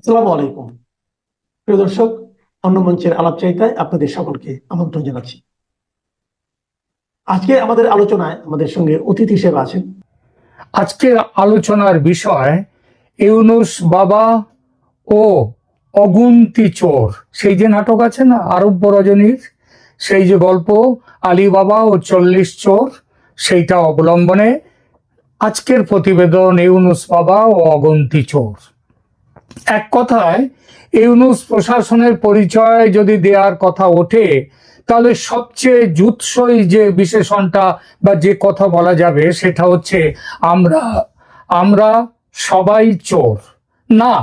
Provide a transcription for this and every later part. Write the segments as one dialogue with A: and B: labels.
A: আসসালামু আলাইকুম। প্রিয় দর্শক, অন্য মঞ্চের আলাপচারিতায় আপনাদের সকলকে আমন্ত্রণ জানাচ্ছি। আজকে আমাদের আলোচনায় আমাদের সঙ্গে অতিথি হিসেবে আছেন।
B: আজকের আলোচনার বিষয় ইউনুস বাবা ও অগুন্তি চোর। সেই যে নাটক আছে না, আরব্য রজনীর, সেই যে গল্প, আলী বাবা ও চল্লিশ চোর, সেইটা অবলম্বনে আজকের প্রতিবেদন ইউনুস বাবা ও অগুন্তি চোর। এক কথায়, ইউনুস প্রশাসনের পরিচয় যদি দেওয়ার কথা ওঠে, তাহলে সবচেয়ে জুৎসই যে বিশেষণটা বা যে কথা বলা যাবে সেটা হচ্ছে, আমরা আমরা সবাই চোর। না,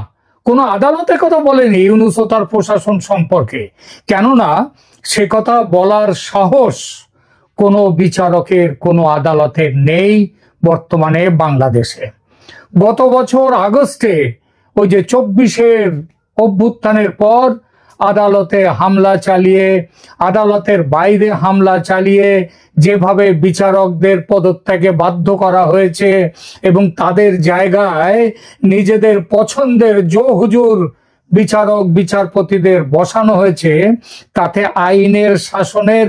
B: কোনো আদালতে কথা বলেনি ইউনুস ও তার প্রশাসন সম্পর্কে। কেননা, সে কথা বলার সাহস কোনো বিচারকের, কোনো আদালতের নেই বর্তমানে বাংলাদেশে। গত বছর আগস্টে ওই যে চব্বিশের অভ্যুত্থানের পর আদালতে হামলা চালিয়ে, আদালতের বাইরে হামলা চালিয়ে যেভাবে বিচারকদের পদত্যাগে বাধ্য করা হয়েছে এবং তাদের জায়গায় নিজেদের পছন্দের জো হুজুর বিচারক, বিচারপতিদের বসানো হয়েছে, তাতে আইনের শাসনের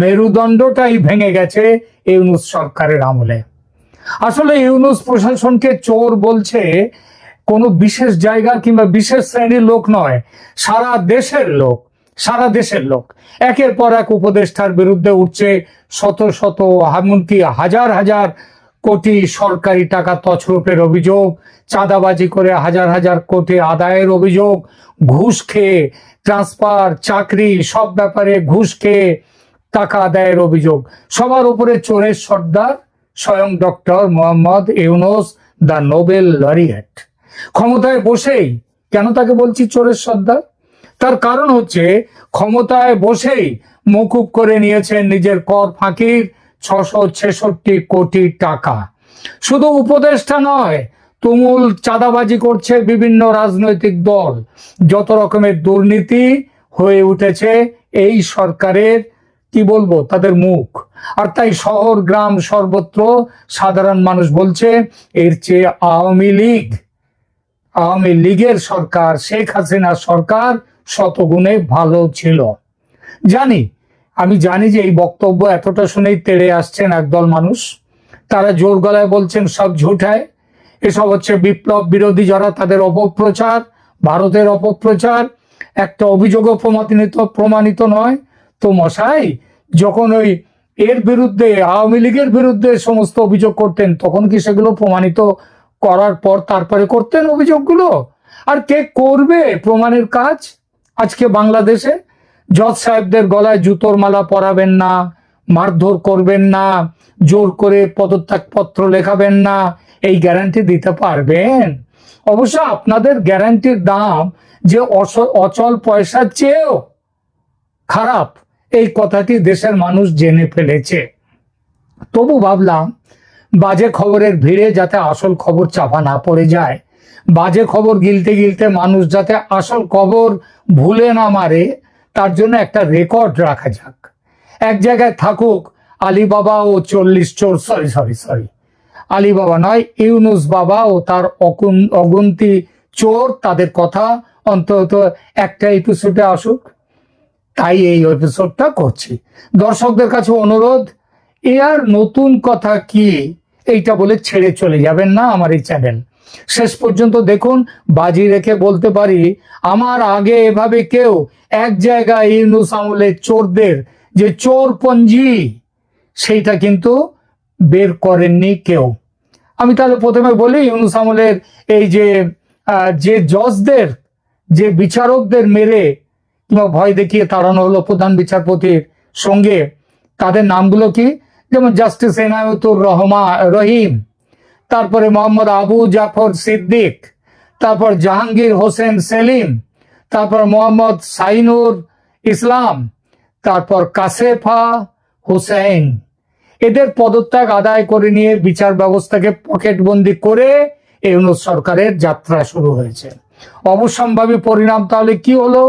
B: মেরুদণ্ডটাই ভেঙে গেছে ইউনুস সরকারের আমলে। আসলে ইউনুস প্রশাসনকে চোর বলছে কোনো বিশেষ জায়গার কিংবা বিশেষ শ্রেণির লোক নয়, সারা দেশের লোক, সারা দেশের লোক। একের পর এক উপদেষ্টার বিরুদ্ধে উঠছে শত শত, এমনকি হাজার হাজার কোটি সরকারি টাকা তছরূপের অভিযোগ, চাঁদাবাজি করে হাজার হাজার কোটি আদায়ের অভিযোগ, ঘুষ খেয়ে ট্রান্সফার, চাকরি, সব ব্যাপারে ঘুষ খেয়ে টাকা আদায়ের অভিযোগ। সবার উপরে চোরের সর্দার, স্বয়ং doctor Mohammad Yunus, the Nobel laureate. ক্ষমতায় বসেই, কেন তাকে বলছি চোরের সর্দার? তার কারণ হচ্ছে, ক্ষমতায় বসেই মকুব করে নিয়েছেন নিজের কর ফাঁকির ছশো ছেষট্টি কোটি টাকা। শুধু উপদেষ্টা নয়, তুমুল চাঁদাবাজি করছে বিভিন্ন রাজনৈতিক দল। যত রকমের দুর্নীতি হয়ে উঠেছে, এই সরকারের, কি বলব, তাদের মুখ। আর তাই শহর, গ্রাম সর্বত্র সাধারণ মানুষ বলছে, এর চেয়ে আওয়ামী লীগ আওয়ামী লীগের সরকার, শেখ হাসিনার সরকার শতগুণে ভালো ছিল। জানি, আমি জানি যে এই বক্তব্য এতটা শুনেই তেড়ে আসছেন একদল মানুষ। তারা জোর গলায় বলছেন, সব ঝুঠায় এসব হচ্ছে বিপ্লব বিরোধী যারা তাদের অপপ্রচার, ভারতের অপপ্রচার। একটা প্রমাণিত প্রমাণিত নয়। তো মশাই, যখন ওই এর বিরুদ্ধে, আওয়ামী লীগের বিরুদ্ধে সমস্ত অভিযোগ করতেন, তখন কি সেগুলো প্রমাণিত করার পর তারপরে করতেন অভিযোগগুলো। আর কে করবে প্রমাণের কাজ? আজকে বাংলাদেশে জজ সাহেবদের গলায় জুতোর মালা পরাবেন না, মারধর করবেন না, জোর করে পদত্যাগপত্র লেখাবেন না, এই গ্যারান্টি দিতে পারবেন? অবশ্য আপনাদের গ্যারান্টির দাম যে অচল পয়সার চেয়েও খারাপ, এই কথাটি দেশের মানুষ জেনে ফেলেছে। তবু ভাবলাম বাজে খবরের ভিড়ে যাতে আসল খবর চাপা না পড়ে যায়। বাজে খবর গিলতে গিলতে মানুষ যাতে আসল খবর ভুলে না মারে, তার জন্য একটা রেকর্ড রাখা যাক। এক জায়গায় থাকুক, আলিবাবা ও চল্লিশ চোর, সরি সরি সরি। আলিবাবা নয়, ইউনুস বাবা ও তার অকুন- অগুন্তি চোর, তাদের কথা অন্তত একটা এপিসোডে আসুক। তাই এই এপিসোডটা করছি। দর্শকদের কাছে অনুরোধ, এ আর নতুন কথা কি? এইটা বলে ছেড়ে চলে যাবেন না আমার এই চ্যানেল শেষ পর্যন্ত দেখুন, বাজি রেখে বলতে পারি, আমার আগে এভাবে কেউ এক জায়গায় ইউনুস আমলের চোরদের যে চোর পঞ্জি সেইটা কিন্তু বের করেননি কেউ। আমি তাহলে প্রথমে বলি, ইউনুস আমলের এই যে যে জজদের, যে বিচারকদের মেরে কিংবা ভয় দেখিয়ে তাড়ানো হলো প্রধান বিচারপতির সঙ্গে, তাদের নামগুলো কি? যেমন জাস্টিস এনায়তুর রহমা, রহিম, তারপরে মোহাম্মদ আবু জাফর সিদ্দিক, তারপর জাহাঙ্গীর হোসেন সেলিম, তারপর মোহাম্মদ সাইনুর ইসলাম, তারপর কাসেফা হুসেন এদের পদত্যাগ আদায় করে নিয়ে বিচার ব্যবস্থাকে পকেটবন্দি করে ইউনুস সরকারের যাত্রা শুরু হয়েছে। অবশ্যম্ভাবী পরিণাম তাহলে কি হলো?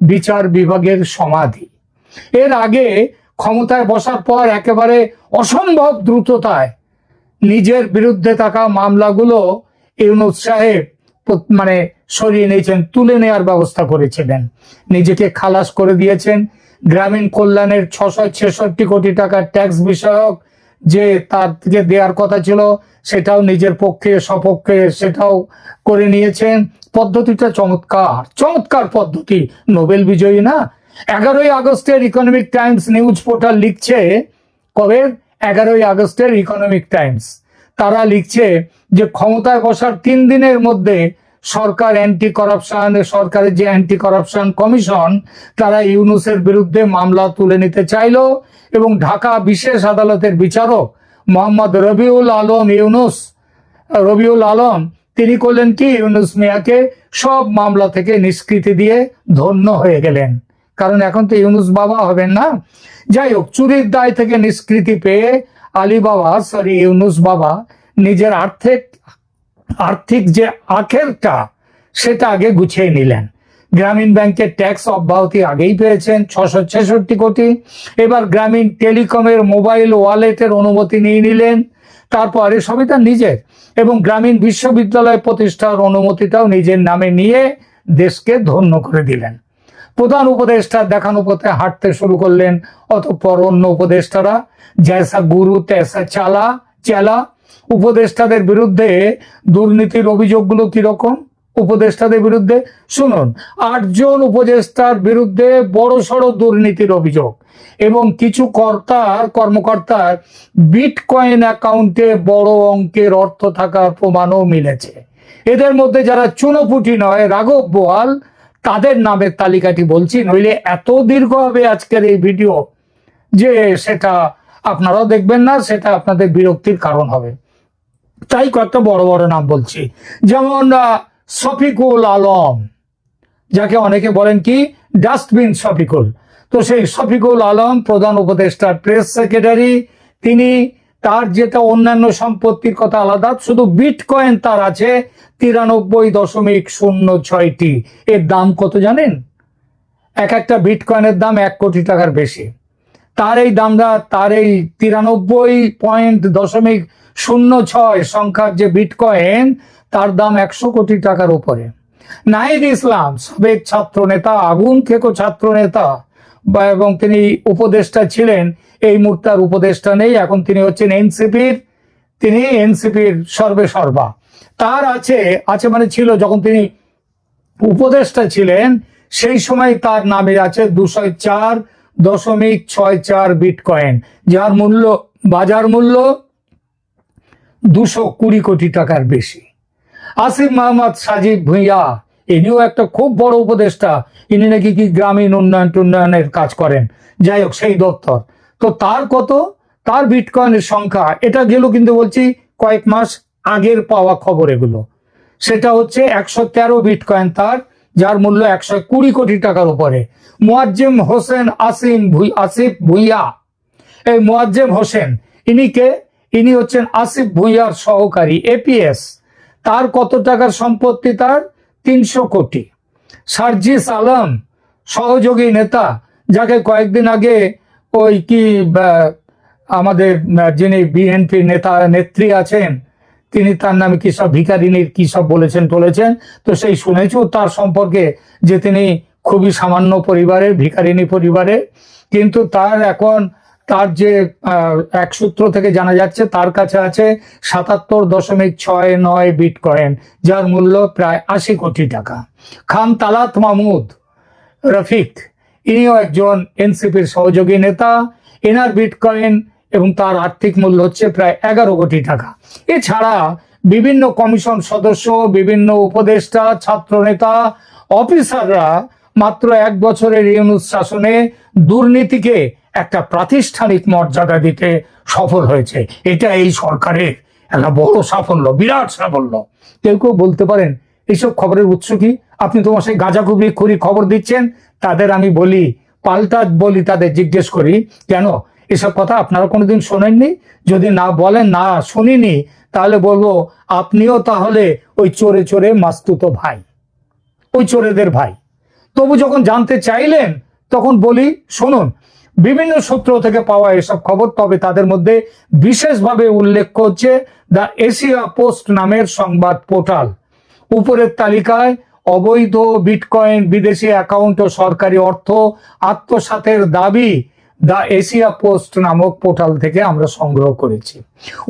B: বিচার বিভাগের সমাধি। এর আগে ক্ষমতায় বসার পর একেবারে অসম্ভব দ্রুততায় নিজের বিরুদ্ধে থাকা মামলাগুলো ইউনুস সাহেব মানে সরিয়ে নিয়েছেন, তুলে নেওয়ার ব্যবস্থা করেছিলেন। নিজেকে খালাস করে দিয়েছেন। গ্রামীণ কল্যাণের ছশো ছেষট্টি কোটি টাকার ট্যাক্স বিষয়ক যে তার থেকে দেওয়ার কথা ছিল, সেটাও নিজের পক্ষে, সপক্ষে সেটাও করে নিয়েছেন। পদ্ধতিটা চমৎকার চমৎকার পদ্ধতি। নোবেল বিজয়ী না? এগারোই আগস্টের ইকোনমিক টাইমস নিউজ পোর্টাল লিখছে, কবে? এগারোই আগস্টের ইকোনমিক টাইমস তারা লিখছে যে ক্ষমতায় বসার তিন দিনের মধ্যে সরকার অ্যান্টি করাপশন সরকারের যে অ্যান্টি করাপশন কমিশন তারা ইউনুসের বিরুদ্ধে মামলা তুলে নিতে চাইলো এবং ঢাকা বিশেষ আদালতের বিচারক মোহাম্মদ রবিউল আলম ইউনুস, রবিউল আলম, তিনি করলেন কি? ইউনুস মিয়াকে সব মামলা থেকে নিষ্কৃতি দিয়ে ধন্য হয়ে গেলেন। কারণ এখন তো ইউনুস বাবা হবেন না। যাই হোক, চুরির দায় থেকে নিষ্কৃতি পেয়ে আলী বাবা সরি ইউনুস বাবা নিজের আর্থিক আর্থিক যে আখেরটা সেটা আগে গুছিয়ে নিলেন। গ্রামীণ ব্যাংকের ট্যাক্স অব্যাহতি আগেই পেয়েছেন ছশো ছেষট্টি কোটি। এবার গ্রামীণ টেলিকমের মোবাইল ওয়ালেটের অনুমতি নিয়ে নিলেন। তারপরে সবই তার নিজের। এবং গ্রামীণ বিশ্ববিদ্যালয় প্রতিষ্ঠার অনুমতিটাও নিজের নামে নিয়ে দেশকে ধন্য করে দিলেন। প্রধান উপদেষ্টা দেখানো পথে হাঁটতে শুরু করলেন, অতঃপর অন্য উপদেষ্টারা জয়সা গুরু তেসা চালা, চেলা, উপদেষ্টাদের বিরুদ্ধে দুর্নীতির অভিযোগগুলো কীরকম? উপদেষ্টাদের বিরুদ্ধে, শুনুন, আটজন উপদেষ্টার বিরুদ্ধে বড় সড় দুর্নীতির অভিযোগ এবং কিছু কর্তার, কর্মকর্তার বিটকয়েন অ্যাকাউন্টে বড় অঙ্কের অর্থ থাকার প্রমাণও মিলেছে। এদের মধ্যে যারা চুনোপুটি নয়, রাঘব বোয়াল তাদের নামের তালিকাটি বলছি, নইলে এত দীর্ঘ হবে আজকের এই ভিডিও যে সেটা আপনারাও দেখবেন না, সেটা আপনাদের বিরক্তির কারণ হবে। তাই কয়েকটা বড় বড় নাম বলছি। যেমন শফিকুল আলম, যাকে অনেকে বলেন কি, ডাস্টবিন শফিকুল। তো সেই শফিকুল আলম প্রধান উপদেষ্টার প্রেস সেক্রেটারি, তিনি তার যেটা অন্যান্য সম্পত্তির কথা আলাদা, শুধু বিটকয়েন তার আছে তিরানব্বই দশমিক শূন্য ছয়টি। এর দাম কত জানেন? এক একটা বিটকয়েনের দাম এক কোটি টাকার বেশি। তার এই দামটা, তার এই তিরানব্বই পয়েন্ট দশমিক শূন্য ছয় সংখ্যার যে বিটকয়েন তার দাম একশো কোটি টাকার উপরে। নাহিদ ইসলাম, সাবেক ছাত্র নেতা আগুন খেকো ছাত্র নেতা বা এবং তিনি উপদেষ্টা ছিলেন, এই মুহূর্তে আর উপদেষ্টা নেই। এখন তিনি হচ্ছেন এনসিপির, তিনি এনসিপির সর্বে সর্বা। তার আছে আছে মানে ছিল যখন তিনি উপদেষ্টা ছিলেন, সেই সময় তার নামে আছে দুশো চার দশমিক ছয় চার বিটকয়েন, যার মূল্য, বাজার মূল্য দুশো কুড়ি কোটি টাকার বেশি। আসিফ মোহাম্মদ সাজিদ ভুঁইয়া ইনিও একটা খুব বড় উপদেষ্টা। ইনি নাকি কি গ্রামীণ উন্নয়ন টুন্নয়নের কাজ করেন? যাই হোক, সেই দপ্তর। তো তার কত? তার বিটকয়েনের সংখ্যা, এটা গেল কিন্তু বলছি কয়েক মাস আগের পাওয়া খবর এগুলো। সেটা হচ্ছে একশো তেরো বিটকয়েন তার, যার মূল্য একশো কুড়ি কোটি টাকার উপরে। মোয়াজ্জেম হোসেন আসিম আসিফ ভুইয়া। এই মোয়াজ্জেম হোসেন, ইনি কে? ইনি হচ্ছেন আসিফ ভুইয়ার সহকারী এপিএস তার কত টাকার সম্পত্তি তার? তিনশো কোটি। সার্জিস আলম সহযোগী নেতা, যাকে কয়েকদিন আগে ওই কি আমাদের যিনি বিএনপি নেতা, নেত্রী আছেন, তিনি তার নামে কি সব ভিকারিনীর কি সব বলেছেন টলেছেন, তো সেই শুনেছো তার সম্পর্কে যে তিনি খুবই সামান্য পরিবারের ভিকারিনী পরিবারের, কিন্তু তার এখন তার যে এক সূত্র থেকে জানা যাচ্ছে, তার কাছে আছে সাতাত্তর দশমিক ছয় নয় বিটকয়েন, যার মূল্য প্রায় আশি কোটি টাকা। খান তালাত মাহমুদ রফিক, ইনিও একজন এনসিপির সহযোগী নেতা। এনার বিটকয়েন এবং তার আর্থিক মূল্য হচ্ছে প্রায় এগারো কোটি টাকা। এছাড়া বিভিন্ন কমিশন সদস্য, বিভিন্ন উপদেষ্টা, ছাত্রনেতা, অফিসাররা মাত্র এক বছরের ইউনুস শাসনে দুর্নীতিকে একটা প্রাতিষ্ঠানিক মর্যাদা দিতে সফল হয়েছে। এটা এই সরকারের একটা বড় সাফল্য, বিরাট সাফল্য। কেউ কেউ বলতে পারেন, এইসব খবরের উৎস কি? আপনি তোমার সেই গাঁজাখুবরি খড়ি খবর দিচ্ছেন? তাদের আমি বলি, পাল্টা বলি তাদের জিজ্ঞেস করি, কেন? এসব কথা আপনারা কোনোদিন শোনেননি? যদি না বলেন, না শুনিনি, তাহলে বলব, আপনিও তাহলে ওই চোরে চোরে মাস্তুত ভাই, ওই চোরেদের ভাই। তবু যখন জানতে চাইলেন, তখন বলি, শুনুন বিভিন্ন সূত্র থেকে পাওয়া এসব খবর, তবে তাদের মধ্যে বিশেষভাবে উল্লেখ হচ্ছে দ্য এশিয়া পোস্ট নামের সংবাদ পোর্টাল। উপরের তালিকায়, অবৈধ বিটকয়েন বিদেশি অ্যাকাউন্ট ও সরকারি অর্থ আত্মসাতের দাবি দ্য এশিয়া পোস্ট নামক পোর্টাল থেকে আমরা সংগ্রহ করেছি।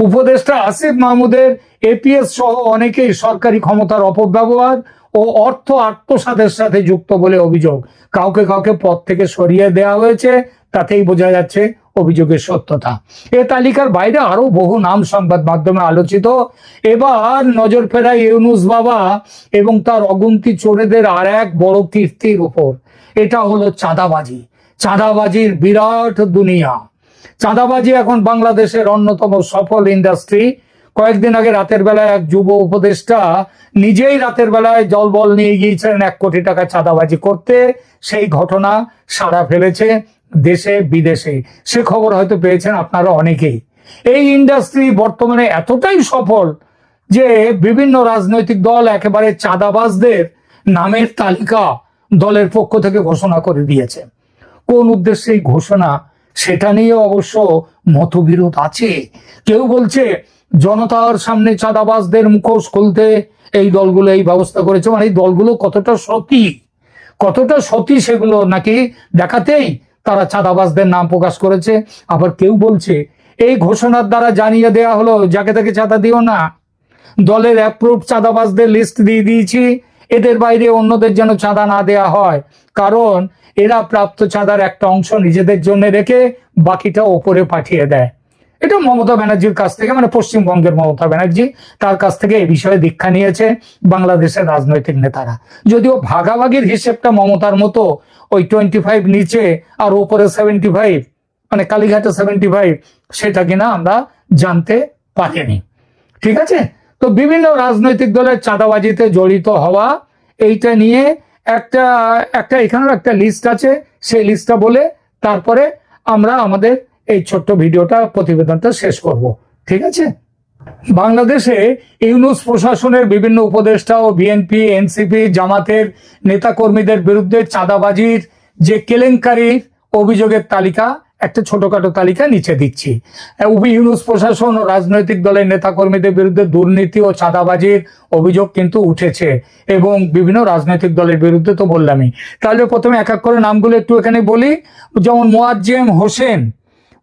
B: উপদেষ্টা আসিফ মাহমুদের এপিএস সহ অনেকেই সরকারি ক্ষমতার অপব্যবহার ও অর্থ আত্মসাতের সাথে যুক্ত বলে অভিযোগ। কাউকে কাউকে পদ থেকে সরিয়ে দেওয়া হয়েছে। তাতেই বোঝা যাচ্ছে অভিযোগের সত্যতা। এ তালিকার বাইরে আরও বহু নাম সংবাদ মাধ্যমে আলোচিত। এবার নজর ফেরায় ইউনুস বাবা এবং তার অগুন্তি চোরেদের আর এক বড় কীর্তির উপর। এটা হলো চাঁদাবাজি। চাঁদাবাজির বিরাট দুনিয়া। চাঁদাবাজি এখন বাংলাদেশের অন্যতম সফল ইন্ডাস্ট্রি। কয়েকদিন আগে রাতের বেলায় এক যুব উপদেষ্টা নিজেই রাতের বেলায় জলবল নিয়ে গিয়েছিলেন এক কোটি টাকা চাঁদাবাজি করতে। সেই ঘটনা সাড়া ফেলেছে। দেশে, বিদেশে। সে খবর হয়তো পেয়েছেন আপনারা অনেকেই। এই ইন্ডাস্ট্রি বর্তমানে এতটাই সফল যে বিভিন্ন রাজনৈতিক দল একেবারে চাঁদাবাজদের নামের তালিকা দলের পক্ষ থেকে ঘোষণা করে দিয়েছে। কোন উদ্দেশ্যে ঘোষণা সেটা নিয়ে অবশ্য মতবিরোধ আছে। কেউ বলছে, জনতার সামনে চাঁদাবাজদের মুখোশ খুলতে এই দলগুলো এই ব্যবস্থা করেছে। মানে এই দলগুলো কতটা সতী? কতটা সতী সেগুলো নাকি দেখাতেই তারা চাঁদাবাজদের নাম প্রকাশ করেছে। আবার কেউ বলছে, এই ঘোষণার দ্বারা জানিয়ে দেয়া হলো, যাকে তাকে চাঁদা দিও না। দলের অ্যাপ্রুভ চাঁদাবাজদের লিস্ট দিয়ে দিয়েছি। এদের বাইরে অন্যদের যেন চাঁদা না দেয়া হয়। কারণ এরা প্রাপ্ত চাঁদার একটা অংশ নিজেদের জন্য রেখে বাকিটা ওপরে পাঠিয়ে দেয়। এটা মমতা ব্যানার্জির কাছ থেকে মানে পশ্চিমবঙ্গের মমতা ব্যানার্জি তার কাছ থেকে এই বিষয়ে দীক্ষা নিয়েছে বাংলাদেশের রাজনৈতিক নেতারা। যদিও ভাগাভাগির হিসেবটা মমতার মতো ওই টোয়েন্টি ফাইভ নিচে আর ওপরে সেভেন্টি ফাইভ মানে কালীঘাটে সেভেন্টি ফাইভ সেটা কিনা আমরা জানতে পারিনি। ঠিক আছে? তো বিভিন্ন রাজনৈতিক দলের চাঁদাবাজিতে জড়িত হওয়া, এইটা নিয়ে একটা একটা এখানেও একটা লিস্ট আছে, সেই লিস্টটা বলে তারপরে আমরা আমাদের এই ছোট্ট ভিডিওটা প্রতিবেদনটা শেষ করব, ঠিক আছে? বাংলাদেশে ইউনুস প্রশাসনের বিভিন্ন উপদেষ্টা ও বিএনপি, এনসিপি, জামাতের নেতাকর্মীদের বিরুদ্ধে চাঁদাবাজির যে কেলেঙ্কারির অভিযোগের তালিকা, একটা ছোটখাটো তালিকা নিচে দিচ্ছি। ইউনুস প্রশাসন ও রাজনৈতিক দলের নেতাকর্মীদের বিরুদ্ধে দুর্নীতি ও চাঁদাবাজির অভিযোগ কিন্তু উঠেছে এবং বিভিন্ন রাজনৈতিক দলের বিরুদ্ধে তো বললামই। তাহলে প্রথমে এক এক করে নামগুলো একটু এখানে বলি। যেমন মোয়াজ্জেম হোসেন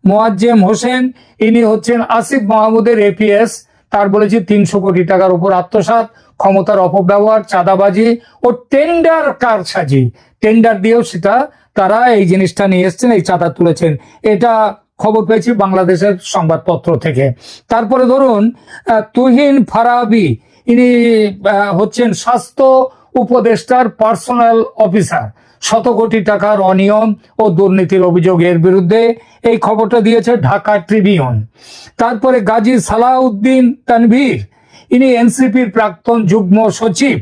B: মোয়াজ্জেম হোসেন, ইনি হচ্ছেন আসিফ মাহমুদের এপিএস তার বলেছি তিনশো কোটি টাকার উপর আত্মসাৎ, ক্ষমতার অপব্যবহার, চাঁদাবাজি ও টেন্ডার কারসাজি। টেন্ডার দিয়েও সেটা তারা এই জিনিসটা নিয়ে এসছেন, এই চাঁদা তুলেছেন। এটা খবর পেয়েছি বাংলাদেশের সংবাদপত্র থেকে। তারপরে ধরুন তুহিন ফারাবি, ইনি হচ্ছেন স্বাস্থ্য উপদেষ্টার পার্সোনাল অফিসার। শত কোটি টাকার অনিয়ম ও দুর্নীতির অভিযোগের বিরুদ্ধে এই খবরটা দিয়েছে ঢাকা ট্রিবিউন। তারপরে গাজী সালাউদ্দিন তানভীর, ইনি এনসিপির প্রাক্তন যুগ্ম সচিব।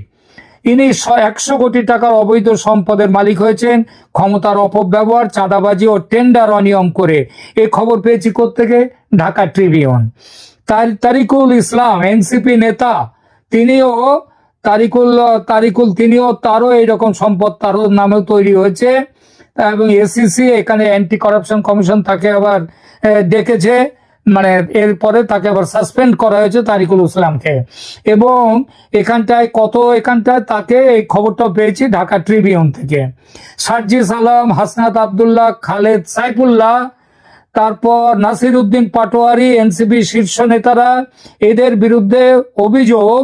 B: ইনি একশো কোটি টাকার অবৈধ সম্পদের মালিক হয়েছেন। ক্ষমতার অপব্যবহার, চাঁদাবাজি ও টেন্ডার অনিয়ম করে এই খবর পেয়েছি থেকে ঢাকা ট্রিবিউন। তার তারিকুল ইসলাম, এনসিপি নেতা, তিনিও তারিকুল তারিকুল তিনিও তারও এইরকম সম্পদ তারও নামেও তৈরি হয়েছে। এবং এসিসি এখানে অ্যান্টি করাপশন কমিশন তাকে আবার ডেকেছে। মানে এরপরে তাকে আবার সাসপেন্ড করা হয়েছে তারিকুল ইসলামকে। এবং এখানটায় কত, এখানটায় তাকে এই খবরটা পেয়েছি ঢাকা ট্রিবিউন থেকে। সার্জিস আলম, হাসনাত আবদুল্লাহ, খালেদ সাইফুল্লাহ, তারপর নাসির উদ্দিন পাটোয়ারি এনসিপি শীর্ষ নেতারা, এদের বিরুদ্ধে অভিযোগ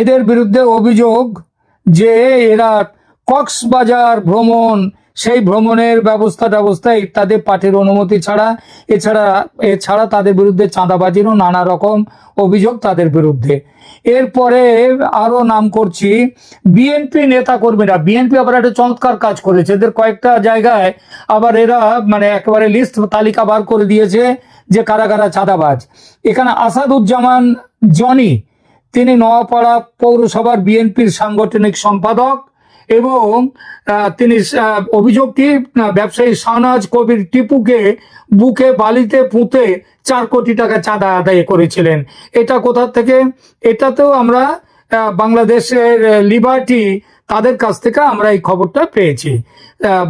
B: এদের বিরুদ্ধে অভিযোগ যে এরা কক্সবাজার ভ্রমণ, সেই ভ্রমণের ব্যবস্থা ব্যবস্থা ইত্যাদি পার্টির অনুমতি ছাড়া, এছাড়া এছাড়া তাদের বিরুদ্ধে চাঁদাবাজিরও নানা রকম অভিযোগ তাদের বিরুদ্ধে। এরপরে আরও নাম করছি বিএনপি নেতা কর্মীরা বিএনপি আবার একটা চমৎকার কাজ করেছে। এদের কয়েকটা জায়গায় আবার এরা মানে একেবারে লিস্ট তালিকা বার করে দিয়েছে যে কারা কারা চাঁদাবাজ। এখানে আসাদুজ্জামান, জনি তিনি নোয়াপাড়া পৌরসভার বিএনপির সাংগঠনিক সম্পাদক এবং তিনি আহ, অভিযোগ কি না, ব্যবসায়ী শাহনাজ কবির টিপুকে বুকে বালিতে পুঁতে চার কোটি টাকা চাঁদা আদায় করেছিলেন। এটা কোথা থেকে? এটাতেও আমরা বাংলাদেশের লিবার্টি তাদের কাছ থেকে আমরা এই খবরটা পেয়েছি।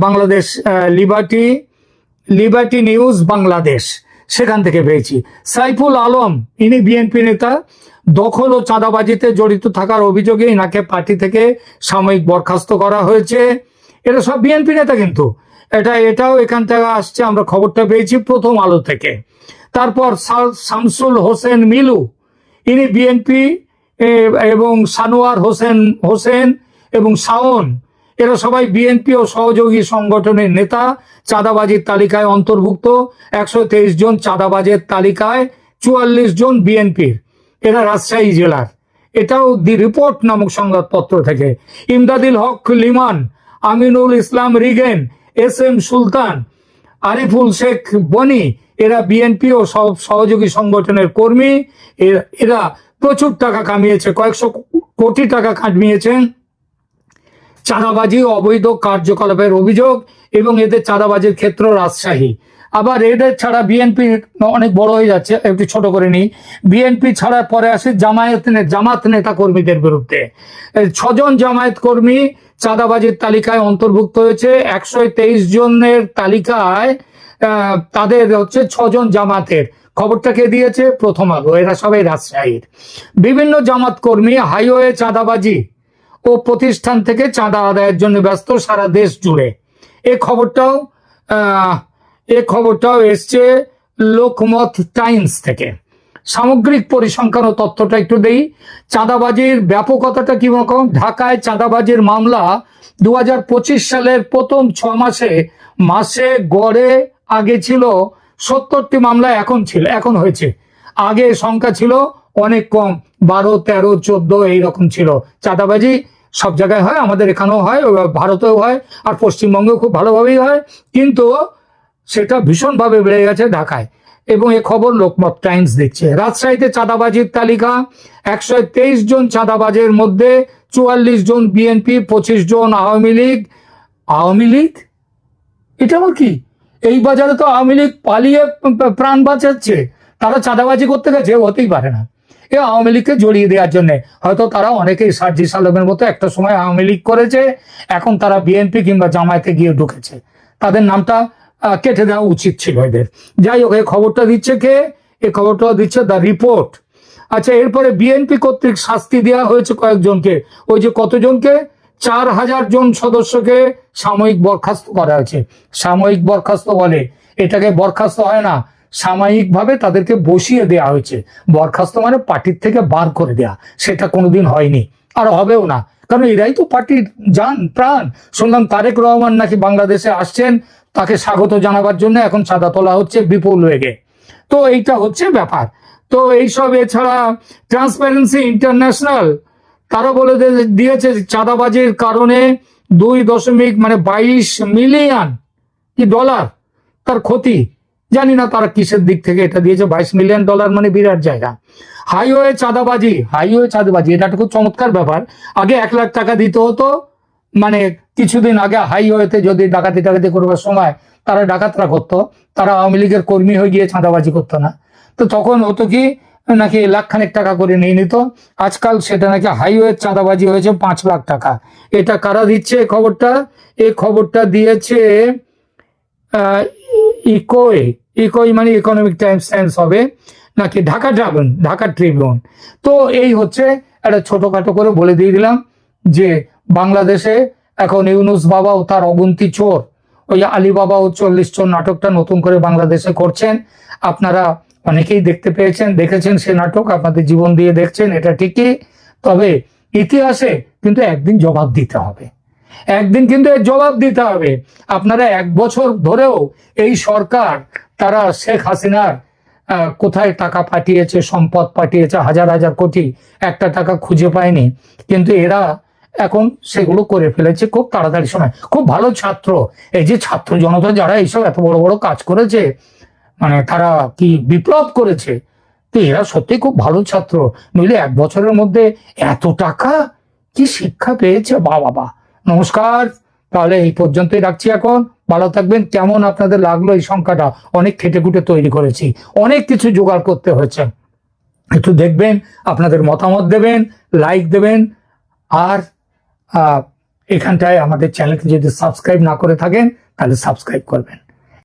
B: Bangladesh liberty liberty news Bangladesh. সেখান থেকে পেয়েছি। সাইফুল আলম, ইনি বিএনপি নেতা, দখল ও চাঁদাবাজিতে জড়িত থাকার অভিযোগে ইনাকে পার্টি থেকে সাময়িক বরখাস্ত করা হয়েছে। এটা সব বিএনপি নেতা কিন্তু। এটা, এটাও এখান থেকে আসছে, আমরা খবরটা পেয়েছি প্রথম আলো থেকে। তারপর শামসুল হোসেন মিলু, ইনি বিএনপি এবং সানোয়ার হোসেন হোসেন এবং শাওন এরা সবাই বিএনপি ও সহযোগী সংগঠনের নেতা, চাঁদাবাজির তালিকায় অন্তর্ভুক্ত, একশো তেইশ জন চাঁদাবাজের তালিকায় চুয়াল্লিশ জন বিএনপির। এরা রাজশাহী জেলার। এটাও দি রিপোর্ট নামক সংবাদপত্র থেকে। ইমদাদিল হক লিমান, আমিনুল ইসলাম রিগেন, এস এম সুলতান, আরিফুল শেখ বনি, এরা বিএনপি ও সব সহযোগী সংগঠনের কর্মী। এরা প্রচুর টাকা কামিয়েছে, কয়েকশো কোটি টাকা কামিয়েছেন। চাঁদাবাজি অবৈধ কার্যকলাপের অভিযোগ এবং এদের চাঁদাবাজির ক্ষেত্র রাজশাহী। আবার এদের ছাড়া বিএনপি অনেক বড় হয়ে যাচ্ছে, একটু ছোট করে নিই। বিএনপি ছাড়া পরে আসে জামায়াত জামাত নেতা কর্মীদের বিরুদ্ধে। ছজন জামায়াত কর্মী চাঁদাবাজির তালিকায় অন্তর্ভুক্ত হয়েছে। একশো তেইশ জনের তালিকায় তাদের হচ্ছে ছজন জামাতের। খবরটা কে দিয়েছে? প্রথম আলো। এরা সবাই রাজশাহীর। বিভিন্ন জামাত কর্মী হাইওয়ে চাঁদাবাজি ও প্রতিষ্ঠান থেকে চাঁদা আদায়ের জন্য ব্যস্ত সারা দেশ জুড়ে। এ খবরটাও এ খবরটাও এসছে লোকমত টাইমস থেকে। সামগ্রিক পরিসংখ্যান ও তথ্যটা একটু দেই। চাঁদাবাজির ব্যাপকতাটা কি রকম? ঢাকায় চাঁদাবাজির মামলা দু হাজার পঁচিশ সালের প্রথম ছ মাসে মাসে গড়ে আগে ছিল সত্তরটি মামলা, এখন ছিল, এখন হয়েছে। আগে সংখ্যা ছিল অনেক কম, বারো, তেরো, চোদ্দ, এইরকম ছিল। চাঁদাবাজি সব জায়গায় হয়, আমাদের এখানেও হয় ভারতেও হয়, আর পশ্চিমবঙ্গেও খুব ভালোভাবেই হয়। কিন্তু সেটা ভীষণভাবে বেড়ে গেছে ঢাকায়। এবং এ খবর লোকমত টাইমস দিচ্ছে রাজশাহীতে চাঁদাবাজির তালিকা, একশো তেইশ জন চাঁদাবাজের মধ্যে চুয়াল্লিশ জন বিএনপি, পঁচিশ জন আওয়ামী লীগ। আওয়ামী লীগ? এটা আবার কি? এই বাজারে তো আওয়ামী লীগ পালিয়ে প্রাণ বাঁচাচ্ছে। তারা চাঁদাবাজি করতে গেছে, হতেই পারে না। এ আওয়ামী লীগকে জড়িয়ে দেওয়ার জন্য। হয়তো তারা অনেকেই সার্জি সালমের মতো একটা সময় আওয়ামী লীগ করেছে, এখন তারা বিএনপি কিংবা জামায়াতে গিয়ে ঢুকেছে। তাদের নামটা কেটে দেওয়া উচিত ছিল এদের। যাই হোক এই খবরটা দিচ্ছে কে? এই খবরটা দিচ্ছে দ্য রিপোর্ট আচ্ছা এরপরে বিএনপি কর্তৃক শাস্তি দেওয়া হয়েছে কয়েকজনকে। ওই যে কতজনকে? চার হাজার জন সদস্যকে সাময়িক বরখাস্ত করা হয়েছে। সাময়িক বরখাস্ত বলে। এটাকে বরখাস্ত হয় না। সাময়িকভাবে তাদেরকে বসিয়ে দেওয়া হয়েছে। বরখাস্ত মানে পার্টির থেকে বার করে দেওয়া সেটা কোনোদিন হয়নি। আর হবেও না। কারণ এরাই তো পার্টির যান প্রাণ। শুনলাম তারেক রহমান নাকি বাংলাদেশে আসছেন, তাকে স্বাগত জানাবার জন্য এখন চাঁদা তোলা হচ্ছে বিপুল বেগে। তো এইটা হচ্ছে ব্যাপার। তো এইসব এছাড়া ট্রান্সপারেন্সি ইন্টারন্যাশনাল তারা বলে দিয়েছে চাঁদাবাজির কারণে দুই দশমিক মানে বাইশ মিলিয়ন কি ডলার তার ক্ষতি। জানি না তারা কিসের দিক থেকে এটা দিয়েছে। বাইশ মিলিয়ন ডলার মানে বিরাট জায়গা। হাইওয়ে চাঁদাবাজি হাইওয়ে চাঁদাবাজি, এটা খুব চমৎকার ব্যাপার। আগে এক লাখ টাকা দিতে হতো মানে কিছুদিন আগে হাইওয়েতে যদি ডাকাতি টাকাতি করবার সময় তারা ডাকাতরা করতো, তারা আওয়ামী লীগের কর্মী হয়ে গিয়ে চাঁদাবাজি করতো না। তো তখন হতো কি, নাকি লাখখানেক টাকা করে নিয়ে নিত। আজকাল সেটা নাকি হাইওয়ে চাঁদাবাজি হয়েছে পাঁচ লাখ টাকা। এটা কারা দিচ্ছে খবরটা? এই খবরটা দিয়েছে ইকোয়ে ইকোই মানে ইকোনমিক টাইম সায়েন্স হবে, নাকি ঢাকা ট্রাবিউন ঢাকা ট্রিবিউন তো এই হচ্ছে একটা ছোটখাটো করে বলে দিয়ে দিলাম যে বাংলাদেশে এখন ইউনুস বাবা ও তার অগুন্তি চোর, ওই আলী বাবা ও চল্লিশ চোর নাটকটা নতুন করে বাংলাদেশে করছেন। আপনারা অনেকেই দেখতে পেয়েছেন, দেখেছেন সে নাটক, আপনাদের জীবন দিয়ে দেখছেন, এটা ঠিকই। তবে ইতিহাসে কিন্তু একদিন জবাব দিতে হবে। একদিন কিন্তু এর জবাব দিতে হবে। আপনারা এক বছর ধরেও এই সরকার, তারা শেখ হাসিনার কোথায় টাকা পাঠিয়েছে, সম্পদ পাঠিয়েছে, হাজার হাজার কোটি, একটা টাকা খুঁজে পায়নি। কিন্তু এরা এখন সেগুলো করে ফেলেছে খুব তাড়াতাড়ি সময়। খুব ভালো ছাত্র। এই যে ছাত্র জনতা যারা এইসব এত বড় বড় কাজ করেছে মানে তারা কি বিপ্লব করেছে, তো এরা সত্যি খুব ভালো ছাত্র। নইলে এক বছরের মধ্যে এত টাকা কি শিক্ষা পেয়েছে? বা বাবা নমস্কার। তাহলে এই পর্যন্তই রাখছি এখন। ভালো থাকবেন। কেমন আপনাদের লাগল এই সংখ্যাটা? অনেক খেটে খুঁটে তৈরি করেছি। অনেক কিছু জোগাড় করতে হয়েছে। একটু দেখবেন, আপনাদের মতামত দেবেন লাইক দেবেন। আর এখানটায় আমাদের চ্যানেলটি যদি সাবস্ক্রাইব না করে থাকেন, তাহলে সাবস্ক্রাইব করবেন।